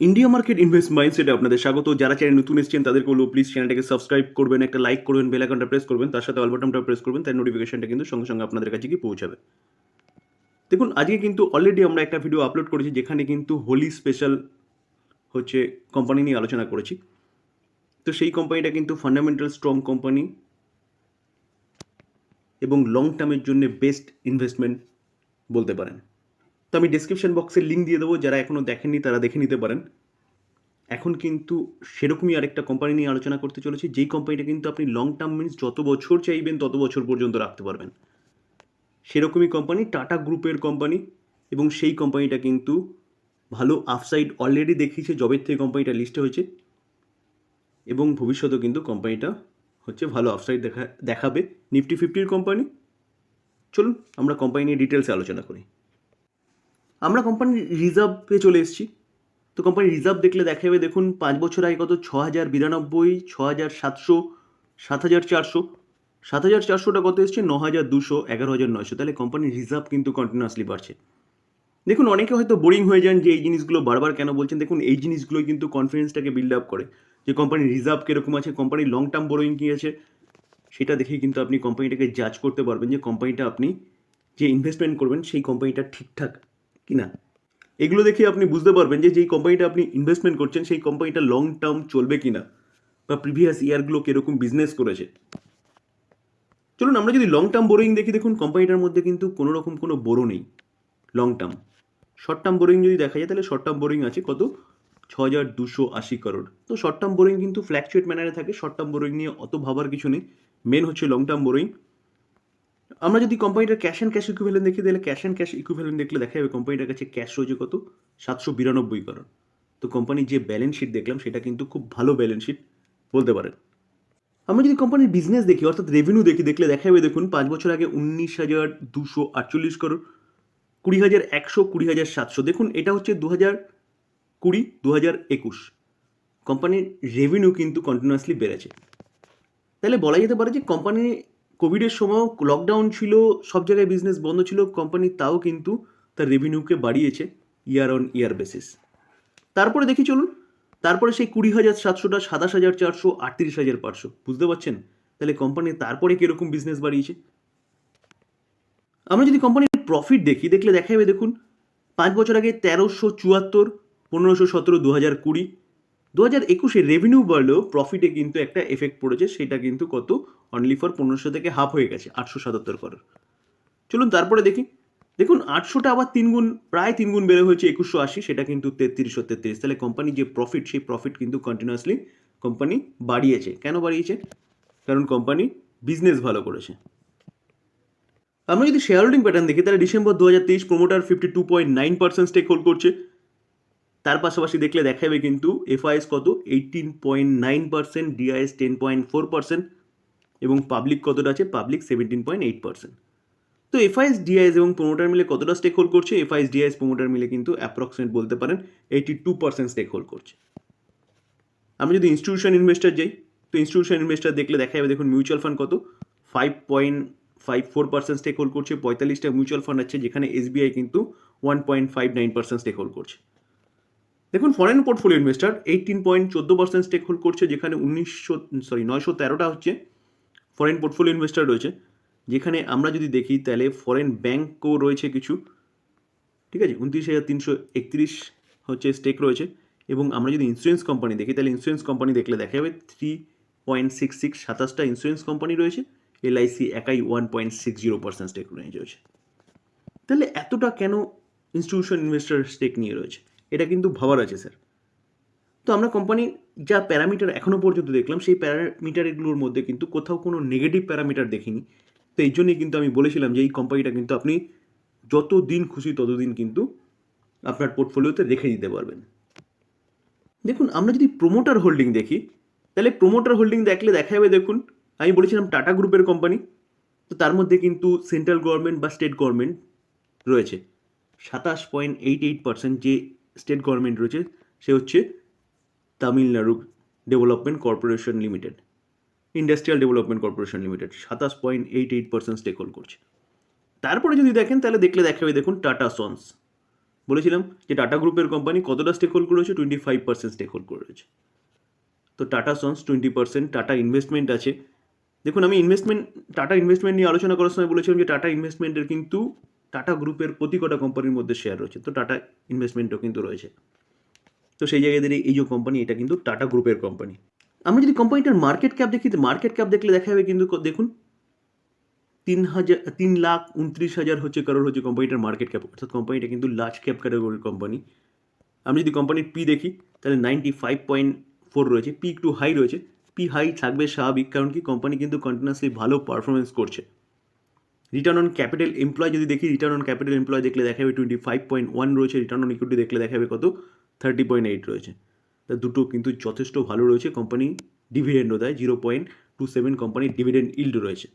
India market invest মাইন্ডসেটে আপনাদের স্বাগত। যারা চ্যানেল নতুন এসেছেন, তাদেরকে বলব প্লিজ চ্যানেলটাকে সাবস্ক্রাইব করবেন, একটা লাইক করবেন বেল আইকনটা প্রেস করবেন, তার সাথে অল বাটনটা প্রেস করবেন তার নোটিফিকেশনটা কিন্তু সঙ্গে সঙ্গে আপনাদের কাছে গিয়ে পৌঁছাবে। দেখুন, আজকে কিন্তু অলরেডি আমরা একটা ভিডিও আপলোড করেছি, যেখানে কিন্তু হোলি স্পেশাল হচ্ছে কোম্পানি নিয়ে আলোচনা করেছি। তো সেই কোম্পানিটা কিন্তু ফান্ডামেন্টাল স্ট্রং কোম্পানি এবং লং টার্মের জন্য বেস্ট ইনভেস্টমেন্ট বলতে পারেন। আমি ডিসক্রিপশন বক্সে লিঙ্ক দিয়ে দেবো, যারা এখনও দেখেননি তারা দেখে নিতে পারেন। এখন কিন্তু সেরকমই আরেকটা কোম্পানি নিয়ে আলোচনা করতে চলেছি, যেই কোম্পানিটা কিন্তু আপনি লং টার্ম মিনস যত বছর চাইবেন তত বছর পর্যন্ত রাখতে পারবেন। সেরকমই কোম্পানি টাটা গ্রুপের কোম্পানি এবং সেই কোম্পানিটা কিন্তু ভালো আফসাইড অলরেডি দেখিয়েছে জবের থেকে কোম্পানিটা লিস্টে হয়েছে, এবং ভবিষ্যতেও কিন্তু কোম্পানিটা হচ্ছে ভালো আফসাইড দেখা, দেখাবে। নিফটি ফিফটির কোম্পানি চলুন আমরা কোম্পানি নিয়ে ডিটেলসে আলোচনা করি। আমরা কোম্পানির রিজার্ভে চলে এসেছি। তো কোম্পানির রিজার্ভ দেখলে দেখা যাবে দেখুন, পাঁচ বছর আগে কত? ছ হাজার বিরানব্বই ছ হাজার সাতশো সাত হাজার চারশো। সাত হাজার চারশোটা কত এসছে? ন হাজার দুশো এগারো হাজার নয়শো। তাহলে কোম্পানির রিজার্ভ কিন্তু কন্টিনিউয়াসলি বাড়ছে। দেখুন, অনেকে হয়তো বোরিং হয়ে যান যে এই জিনিসগুলো বারবার কেন বলছেন। দেখুন, এই জিনিসগুলোই কিন্তু কনফিডেন্সটাকে বিল্ড আপ করে। যে কোম্পানির রিজার্ভ কীরকম আছে কোম্পানির লং টার্ম বোরোয়িং কী আছে, সেটা দেখেই কিন্তু আপনি কোম্পানিটাকে জাজ করতে পারবেন যে কোম্পানিটা আপনি যে ইনভেস্টমেন্ট করবেন, সেই কোম্পানিটা ঠিকঠাক কিনা এগুলো দেখে আপনি বুঝতে পারবেন যে যেই কোম্পানিটা আপনি ইনভেস্টমেন্ট করছেন, সেই কোম্পানিটা লং টার্ম চলবে কিনা বা প্রিভিয়াস ইয়ারগুলো কীরকম বিজনেস করেছে? চলুন, আমরা যদি লং টার্ম বোরোয়িং দেখি, দেখুন কোম্পানিটার মধ্যে কিন্তু কোনো রকম কোনো বোরো নেই long term short term boring যদি দেখা যায়, তাহলে শর্ট টার্ম বোরিং আছে কত? ছ হাজার দুশো আশি করোড় তো শর্ট টার্ম বোরিং কিন্তু ফ্ল্যাকচুয়েট ম্যানারে থাকে শর্ট টার্ম বোরিং নিয়ে অত ভাবার কিছু নেই। মেন হচ্ছে লং টার্ম বোরিং আমরা যদি কোম্পানিটার ক্যাশ অ্যান্ড ক্যাশ ইকুইভ্যালেন্ট দেখি, তাহলে ক্যাশ অ্যান্ড ক্যাশ ইকুইভ্যালেন্ট দেখলে দেখা যাবে কোম্পানিটার কাছে ক্যাশ রয়েছে কত? সাতশো বিরানব্বই করোড় তো কোম্পানির যে ব্যালেন্স শিট দেখলাম, সেটা কিন্তু খুব ভালো ব্যালেন্স শিট বলতে পারেন। আমরা যদি কোম্পানির বিজনেস দেখি, অর্থাৎ রেভিনিউ দেখি, দেখলে দেখা যাবে দেখুন, পাঁচ বছর আগে উনিশ হাজার দুশো আটচল্লিশ করোড় কুড়ি হাজার একশো, কুড়ি হাজার সাতশো। দেখুন, এটা হচ্ছে দু হাজার কুড়ি দু হাজার একুশ। কোম্পানির রেভিনিউ কিন্তু কন্টিনিউয়াসলি বেড়েছে। তাহলে বলা যেতে পারে যে কোম্পানি কোভিডের সময় লকডাউন ছিল, সব জায়গায় বিজনেস বন্ধ ছিল কোম্পানি তাও কিন্তু তার রেভিনিউকে বাড়িয়েছে ইয়ার অন ইয়ার বেসিস তারপরে দেখি চলুন, তারপরে সেই কুড়ি হাজার সাতশোটা সাতাশ হাজার চারশো আটত্রিশ হাজার পাঁচশো, বুঝতে পারছেন? তাহলে কোম্পানি তারপরে কীরকম বিজনেস বাড়িয়েছে? আমরা যদি কোম্পানির প্রফিট দেখি, দেখলে দেখা যাবে দেখুন, পাঁচ বছর আগে তেরোশো চুয়াত্তর, পনেরোশো সতেরো দু হাজার কুড়ি দু হাজার একুশে রেভিনিউ বাড়লেও প্রফিটে কিন্তু একটা এফেক্ট পড়েছে, সেটা কিন্তু কত? অনলি ফর পনেরোশো থেকে হাফ হয়ে গেছে, আটশো সাতাত্তর করার চলুন তারপরে দেখি। দেখুন, আটশোটা আবার তিন গুণ প্রায় তিন গুণ বেড়ে হয়েছে একুশশো আশি, সেটা কিন্তু তেত্রিশশো তেত্রিশ। তাহলে কোম্পানি যে প্রফিট সেই প্রফিট কিন্তু কন্টিনিউয়াসলি কোম্পানি বাড়িয়েছে। কেন বাড়িয়েছে? কারণ কোম্পানি বিজনেস ভালো করেছে। আমরা যদি শেয়ার হোল্ডিং প্যাটার্ন দেখি, তাহলে ডিসেম্বর দু হাজার তেইশ promoter fifty two point nine percent stake hold করছে। তার পাশাপাশি দেখলে দেখা যাবে কিন্তু এফআইএস কত? Eighteen point nine percent DIIs ten point four percent এবং পাবলিক কতটা আছে? Public seventeen point eight percent তো এফআইএস ডিআইএস এবং প্রোমোটার মিলে কতটা স্টেক হোল্ড করছে এফআইএস ডিআইএস প্রোমোটার মিলে কিন্তু অ্যাপ্রক্সিমেট বলতে পারেন eighty two percent stake hold করছে। আমি যদি ইনস্টিটিউশন ইনভেস্টার যাই, তো ইনস্টিটিউশন ইনভেস্টার দেখলে দেখা যাবে দেখুন মিউচুয়াল ফান্ড কত? Five point five four percent stake hold করছে, পঁয়তাল্লিশটা মিউচুয়াল ফান্ড আছে যেখানে এসবিআই কিন্তু one point five nine percent stake hold করছে। দেখুন foreign portfolio investor eighteen point চোদ্দ পার্সেন্ট স্টেক হোল্ড করছে, যেখানে উনিশশো সরি নয়শো তেরোটা হচ্ছে ফরেন পোর্টফোলিও ইনভেস্টার রয়েছে। যেখানে আমরা যদি দেখি, তাহলে ফরেন ব্যাঙ্কও রয়েছে কিছু। ঠিক আছে? উনত্রিশ হাজার তিনশো একত্রিশ হচ্ছে স্টেক রয়েছে। এবং আমরা যদি ইন্স্যুরেন্স কোম্পানি দেখি, তাহলে ইন্স্যুরেন্স কোম্পানি দেখলে দেখা যাবে থ্রি পয়েন্ট সিক্স সিক্স সাতাশটা ইন্স্যুরেন্স কোম্পানি রয়েছে। এলআইসি একাই one point six zero percent stake নিয়ে রয়েছে। তাহলে এতটা কেন ইনস্টিটিউশন ইনভেস্টার স্টেক নিয়ে রয়েছে? এটা কিন্তু ভাবার আছে, স্যার। তো আমরা কোম্পানির যা প্যারামিটার এখনও পর্যন্ত দেখলাম, সেই প্যারামিটারগুলোর মধ্যে কিন্তু কোথাও কোনো নেগেটিভ প্যারামিটার দেখিনি। তো এই জন্যই কিন্তু আমি বলেছিলাম যে এই কোম্পানিটা কিন্তু আপনি যত দিন খুশি ততদিন কিন্তু আপনার পোর্টফোলিওতে রেখে দিতে পারবেন। দেখুন, আমরা যদি প্রোমোটার হোল্ডিং দেখি, তাহলে প্রোমোটার হোল্ডিং দেখলে দেখা যাবে দেখুন, আমি বলেছিলাম টাটা গ্রুপের কোম্পানি তো তার মধ্যে কিন্তু সেন্ট্রাল গভর্নমেন্ট বা স্টেট গভর্নমেন্ট রয়েছে। সাতাশ পয়েন্ট এইট এইট পার্সেন্ট যে স্টেট গভর্নমেন্ট রয়েছে, সে হচ্ছে Tamil Nadu development corporation limited industrial development corporation limited সাতাশ point eight eight percent stake hold করছে। তারপরে যদি দেখেন, তাহলে দেখলে দেখা যাবে দেখুন টাটা সন্স বলেছিলাম যে টাটা গ্রুপের কোম্পানি কতটা স্টেক হোল্ড করেছে? Twenty five percent stake hold করে রয়েছে তো Tata sons twenty percent Tata investment আছে। দেখুন, আমি ইনভেস্টমেন্ট টাটা ইনভেস্টমেন্ট নিয়ে আলোচনা করার সময় বলেছিলাম যে টাটা ইনভেস্টমেন্টের কিন্তু টাটা গ্রুপের প্রতি কটা কোম্পানির মধ্যে শেয়ার রয়েছে। তো টাটা ইনভেস্টমেন্টও কিন্তু রয়েছে। তো সেই জায়গায় দাঁড়িয়ে এই যে কোম্পানি এটা কিন্তু টাটা গ্রুপের কোম্পানি আমরা যদি কোম্পানিটার মার্কেট ক্যাপ দেখি মার্কেট ক্যাপ দেখলে দেখা যাবে কিন্তু দেখুন, তিন হাজার, তিন লাখ উনত্রিশ হাজার হচ্ছে কারোর হচ্ছে কোম্পানিটার মার্কেট ক্যাপ অর্থাৎ কোম্পানিটা কিন্তু লার্জ ক্যাপ ক্যাটাগরির কোম্পানি আমি যদি কোম্পানির পি দেখি, তাহলে নাইনটি ফাইভ পয়েন্ট ফোর রয়েছে। পি একটু হাই রয়েছে। পি হাই থাকবে স্বাভাবিক, কারণ কি? কোম্পানি কিন্তু কন্টিনিউসলি ভালো পারফরমেন্স করছে। রিটার্ন অন ক্যাপিটাল এমপ্লয় যদি দেখি রিটার্ন অন ক্যাপিটাল এমপ্লয় দেখলে দেখা যাবে টোয়েন্টি ফাইভ পয়েন্ট ওয়ান রয়েছে রিটার্ন অন ইকুইটি দেখলে দেখা যাবে কত? থার্টি পয়েন্ট এইট রয়েছে। তা দুটো কিন্তু যথেষ্ট ভালো রয়েছে। কোম্পানি ডিভিডেন্ডও দেয় জিরো পয়েন্ট টু সেভেন কোম্পানির ডিভিডেন্ড ইল্ড রয়েছে।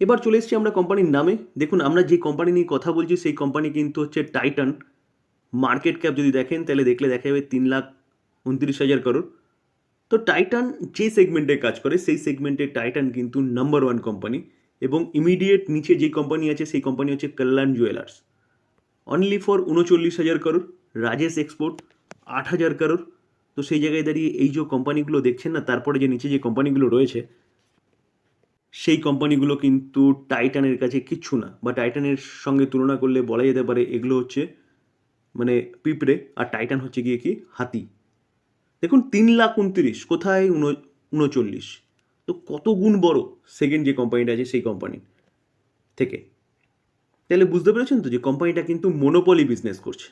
এবার চলে এসেছি আমরা কোম্পানির নামে। দেখুন, আমরা যে কোম্পানি নিয়ে কথা বলছি, সেই কোম্পানি কিন্তু হচ্ছে টাইটান মার্কেট ক্যাপ যদি দেখেন, তাহলে দেখলে দেখা যাবে তিন লাখ উনত্রিশ হাজার করোড় তো টাইটান যে সেগমেন্টে কাজ করে, সেই সেগমেন্টে টাইটান কিন্তু নাম্বার ওয়ান কোম্পানি এবং ইমিডিয়েট নিচে যে কোম্পানি আছে, সেই কোম্পানি হচ্ছে কল্যাণ জুয়েলার্স অনলি ফর উনচল্লিশ হাজার করোড় রাজেশ এক্সপোর্ট আট হাজার করোড় তো সেই জায়গায় দাঁড়িয়ে এই যে কোম্পানিগুলো দেখছেন না, তারপরে যে নিচে যে কোম্পানিগুলো রয়েছে, সেই কোম্পানিগুলো কিন্তু টাইটানের কাছে কিচ্ছু না। বা টাইটানের সঙ্গে তুলনা করলে বলা যেতে পারে এগুলো হচ্ছে মানে পিঁপড়ে, আর টাইটান হচ্ছে গিয়ে কি? হাতি। দেখুন, তিন লাখ উনত্রিশ, কোথায় উন, উনচল্লিশ? তো কত গুণ বড় সেকেন্ড যে কোম্পানিটা আছে সেই কোম্পানি থেকে। তাহলে বুঝতে পেরেছেন তো যে কোম্পানিটা কিন্তু মনোপলি বিজনেস করছে।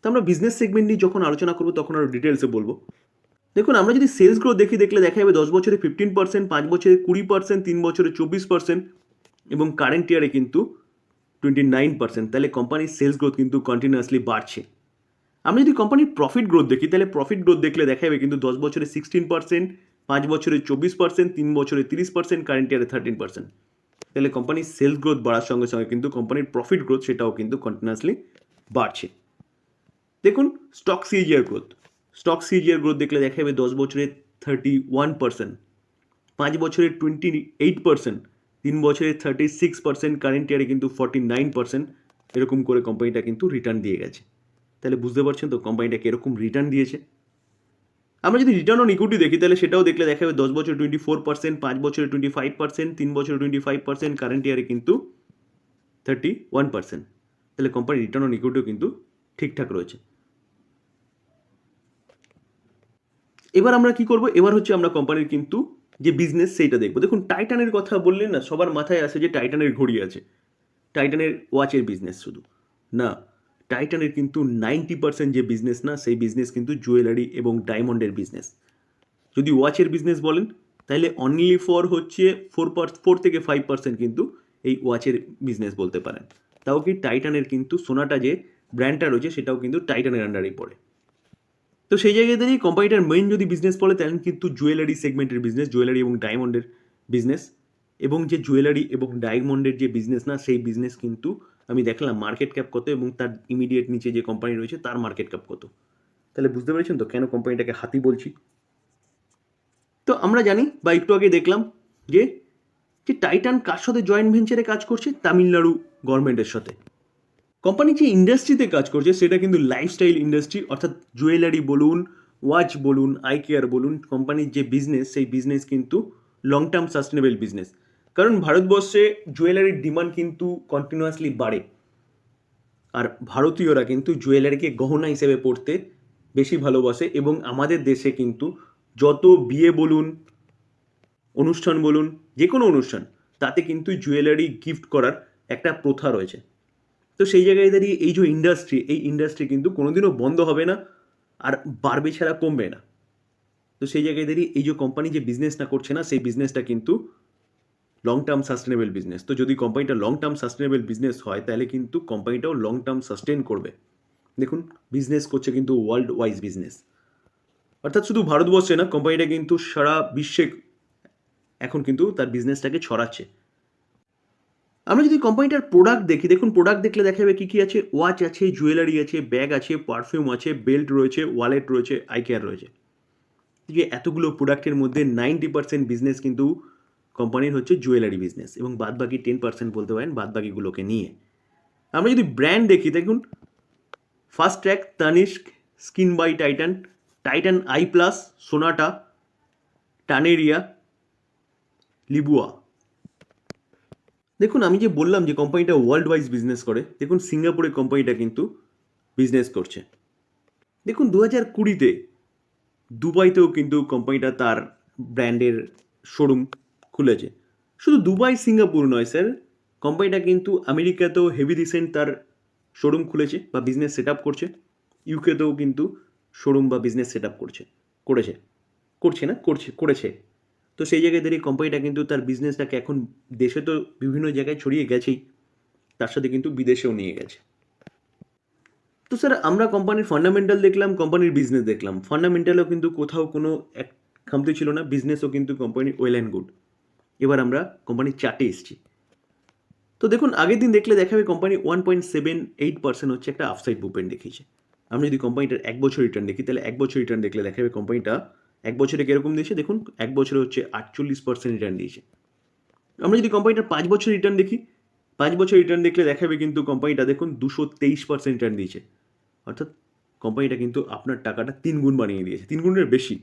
তো আমরা বিজনেস সেগমেন্ট নিয়ে যখন আলোচনা করব তখন আরও ডিটেলসে বলব। দেখুন, আমরা যদি সেলস গ্রোথ দেখি, দেখলে দেখা যাবে দশ বছরে ফিফটিন পার্সেন্ট পাঁচ বছরে কুড়ি পার্সেন্ট তিন বছরে চব্বিশ পার্সেন্ট এবং কারেন্ট ইয়ারে কিন্তু টোয়েন্টি নাইন পার্সেন্ট তাহলে কোম্পানির সেলস গ্রোথ কিন্তু কন্টিনিউয়াসলি বাড়ছে। আমরা যদি কোম্পানির প্রফিট গ্রোথ দেখি, তাহলে প্রফিট গ্রোথ দেখলে দেখা যাবে কিন্তু দশ বছরে সিক্সটিন পার্সেন্ট পাঁচ বছরে চব্বিশ পার্সেন্ট তিন বছরে তিরিশ পার্সেন্ট কারেন্ট ইয়ারে থার্টিন পার্সেন্ট তাহলে কোম্পানির সেলস গ্রোথ বাড়ার সঙ্গে সঙ্গে কিন্তু কোম্পানির প্রফিট গ্রোথ সেটাও কিন্তু কন্টিনিউয়াসলি বাড়ছে। দেখুন stock CGR growth stock CGR growth দেখলে দেখা যাবে দশ বছরে থার্টি ওয়ান পার্সেন্ট পাঁচ বছরে টোয়েন্টি এইট পার্সেন্ট তিন বছরে থার্টি সিক্স পার্সেন্ট কারেন্ট ইয়ারে কিন্তু ফর্টি নাইন পার্সেন্ট এরকম করে কোম্পানিটা কিন্তু রিটার্ন দিয়ে গেছে। তাহলে বুঝতে পারছেন তো কোম্পানিটা কীরকম রিটার্ন দিয়েছে? আমরা যদি রিটার্ন অন ইকুইটি দেখি, তাহলে সেটাও দেখলে দেখা যাবে দশ বছর টোয়েন্টি ফোর পার্সেন্ট পাঁচ বছরে টোয়েন্টি ফাইভ পার্সেন্ট তিন বছরে টোয়েন্টি ফাইভ পার্সেন্ট কারেন্ট ইয়ারে কিন্তু থার্টি ওয়ান পার্সেন্ট তাহলে কোম্পানির রিটার্ন অন ইকুইটিও কিন্তু ঠিকঠাক রয়েছে। এবার আমরা কি করব? এবার হচ্ছে আমরা কোম্পানির কিন্তু যে বিজনেস সেইটা দেখব। দেখুন টাইটানের কথা বললেন না, সবার মাথায় আসে যে টাইটানের ঘড়ি আছে। টাইটানের ওয়াচের বিজনেস শুধু। না টাইটানের কিন্তু নাইনটি পার্সেন্ট যে বিজনেস না, সেই বিজনেস কিন্তু জুয়েলারি এবং ডায়মন্ডের বিজনেস যদি ওয়াচের বিজনেস বলেন, তাহলে অনলি ফর হচ্ছে ফোর পার ফোর থেকে ফাইভ পার্সেন্ট কিন্তু এই ওয়াচের বিজনেস বলতে পারেন। তাও কি টাইটানের কিন্তু সোনাটা যে ব্র্যান্ডটা রয়েছে, সেটাও কিন্তু টাইটানের আন্ডারেই পড়ে। তো সেই জায়গায় দাঁড়িয়ে কোম্পানিটার মেইন যদি বিজনেস বলে, তাহলে কিন্তু জুয়েলারি সেগমেন্টের বিজনেস জুয়েলারি এবং ডায়মন্ডের বিজনেস এবং যে জুয়েলারি এবং ডায়মন্ডের যে বিজনেস না, সেই বিজনেস কিন্তু আমি দেখলাম মার্কেট ক্যাপ কত এবং তার ইমিডিয়েট নিচে যে কোম্পানি রয়েছে, তার মার্কেট ক্যাপ কত। তাহলে বুঝতে পেরেছেন তো কেন কোম্পানিটাকে হাতি বলছি? তো আমরা জানি বা একটু আগে দেখলাম যে যে টাইটান কার সাথে জয়েন্ট ভেঞ্চারে কাজ করছে? তামিলনাড়ু গভর্নমেন্টের সাথে। কোম্পানি যে ইন্ডাস্ট্রিতে কাজ করছে, সেটা কিন্তু লাইফস্টাইল ইন্ডাস্ট্রি অর্থাৎ জুয়েলারি বলুন ওয়াচ বলুন আই কেয়ার বলুন কোম্পানির যে বিজনেস সেই বিজনেস কিন্তু লং টার্ম সাস্টেনেবল বিজনেস কারণ ভারতবর্ষে জুয়েলারির ডিমান্ড কিন্তু কন্টিনিউয়াসলি বাড়ে। আর ভারতীয়রা কিন্তু জুয়েলারিকে গহনা হিসেবে পড়তে বেশি ভালোবাসে এবং আমাদের দেশে কিন্তু যত বিয়ে বলুন, অনুষ্ঠান বলুন যে কোনো অনুষ্ঠান, তাতে কিন্তু জুয়েলারি গিফট করার একটা প্রথা রয়েছে। তো সেই জায়গায় দাঁড়িয়ে এই যে ইন্ডাস্ট্রি এই ইন্ডাস্ট্রি কিন্তু কোনোদিনও বন্ধ হবে না আর বাড়বে ছাড়া কমবে না। তো সেই জায়গায় দাঁড়িয়ে এই যে কোম্পানি যে বিজনেসটা করছে না, সেই বিজনেসটা কিন্তু লং টার্ম সাস্টেনেবল বিজনেস তো যদি কোম্পানিটা লং টার্ম সাস্টেনেবল বিজনেস হয়, তাহলে কিন্তু কোম্পানিটাও লং টার্ম সাস্টেন করবে। দেখুন বিজনেস করছে কিন্তু ওয়ার্ল্ড ওয়াইজ বিজনেস অর্থাৎ শুধু ভারতবর্ষে না কোম্পানিটা কিন্তু সারা বিশ্বে এখন কিন্তু তার বিজনেসটাকে ছড়াচ্ছে। আমরা যদি কোম্পানিটার প্রোডাক্ট দেখি, দেখুন প্রোডাক্ট দেখলে দেখা যাবে কী কী আছে? ওয়াচ আছে জুয়েলারি আছে ব্যাগ আছে পারফিউম আছে বেল্ট রয়েছে ওয়ালেট রয়েছে আই কেয়ার রয়েছে। যে এতগুলো প্রোডাক্টের মধ্যে নাইনটি পার্সেন্ট বিজনেস কিন্তু কোম্পানির হচ্ছে জুয়েলারি বিজনেস এবং বাদ বাকি টেন পার্সেন্ট বলতে পারেন বাদ বাকিগুলোকে নিয়ে। আমরা যদি ব্র্যান্ড দেখি, দেখুন Fastrack Tanishq skin by Titan Titan eye plus Sonata Taneira লিবুয়া দেখুন, আমি যে বললাম যে কোম্পানিটা ওয়ার্ল্ড ওয়াইজ বিজনেস করে, দেখুন সিঙ্গাপুরে কোম্পানিটা কিন্তু বিজনেস করছে। দেখুন দু হাজার কুড়িতে দুবাইতেও কিন্তু কোম্পানিটা তার ব্র্যান্ডের শোরুম খুলেছে। শুধু দুবাই, সিঙ্গাপুর নয়, স্যার। কোম্পানিটা কিন্তু আমেরিকাতেও হেভি রিসেন্ট তার শোরুম খুলেছে বা বিজনেস সেট আপ করছে ইউকেতেও কিন্তু শোরুম বা বিজনেস সেট আপ করছে, করেছে, করছে না, করছে, করেছে। তো সেই জায়গায় দাঁড়িয়ে কোম্পানিটা কিন্তু তার বিজনেসটাকে এখন দেশে তো বিভিন্ন জায়গায় ছড়িয়ে গেছেই, তার সাথে কিন্তু বিদেশেও নিয়ে গেছে। তো স্যার, আমরা কোম্পানির ফান্ডামেন্টাল দেখলাম, কোম্পানির বিজনেস দেখলাম। ফান্ডামেন্টালও কিন্তু কোথাও কোনো এক খামতি ছিল না বিজনেসও কিন্তু কোম্পানি ওয়েল অ্যান্ড গুড এবার আমরা কোম্পানির চার্টে এসেছি। তো দেখুন, আগের দিন দেখলে দেখাবে company one point seven eight percent হচ্ছে একটা আফসাইড মুভমেন্ট দেখিয়েছে। আমরা যদি কোম্পানিটার এক বছর রিটার্ন দেখি, তাহলে এক বছর রিটার্ন দেখলে দেখাবে কোম্পানিটা এক বছরে কীরকম দিয়েছে? দেখুন, এক বছরে হচ্ছে আটচল্লিশ পার্সেন্ট রিটার্ন দিয়েছে। আমরা যদি কোম্পানিটার পাঁচ বছর রিটার্ন দেখি, পাঁচ বছর রিটার্ন দেখলে দেখাবে কিন্তু কোম্পানিটা দেখুন দুশো তেইশ পার্সেন্ট রিটার্ন দিয়েছে। অর্থাৎ কোম্পানিটা কিন্তু আপনার টাকাটা তিন গুণ বানিয়ে দিয়েছে। তিন গুণের বেশি।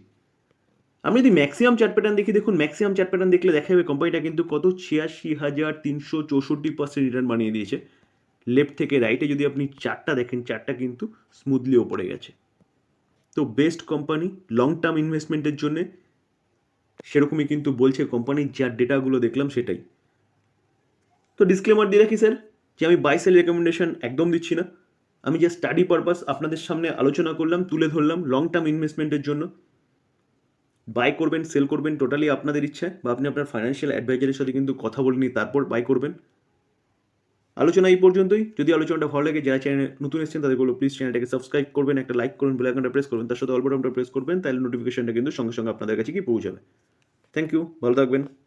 আমি যদি ম্যাক্সিমাম চার্ট প্যাটার্ন দেখি, দেখুন ম্যাক্সিমাম চার্ট প্যাটার্ন দেখলে দেখা যাবে কোম্পানিটা কিন্তু কত ছিয়াশি হাজার তিনশো চৌষট্টি পার্সেন্ট রিটার্ন বানিয়ে দিয়েছে। লেফট থেকে রাইটে যদি আপনি চারটা দেখেন চারটা কিন্তু স্মুথলি ওপরে গেছে। তো বেস্ট কোম্পানি লং টার্ম ইনভেস্টমেন্টের জন্যে সেরকমই কিন্তু বলছে কোম্পানির যার ডেটাগুলো দেখলাম সেটাই। তো ডিসক্লেমার দিয়ে রাখি স্যার যে আমি বাই সেল রেকমেন্ডেশন একদম দিচ্ছি না। আমি যে স্টাডি পারপাস আপনাদের সামনে আলোচনা করলাম, তুলে ধরলাম লং টার্ম ইনভেস্টমেন্টের জন্য। বাই করবেন সেল করবেন টোটালি আপনাদের ইচ্ছা বা আপনি আপনার ফাইন্যান্সিয়াল অ্যাডভাইজারের সাথে কিন্তু কথা বলে নিয়ে তারপর বাই করবেন। আলোচনা এই পর্যন্তই। যদি আলোচনাটা ভালো লাগে, যারা চ্যানেল নতুন এসেছেন তাদের বলো প্লিজ চ্যানেলটাকে সাবস্ক্রাইব করবেন, একটা লাইক করবেন বেল প্রেস করবেন, তার সাথে অল্প প্রেস করবেন, তাহলে নোটিফিকেশনটা কিন্তু সঙ্গে সঙ্গে আপনাদের কাছে কি পৌঁছাবে। থ্যাংক ইউ ভালো থাকবেন।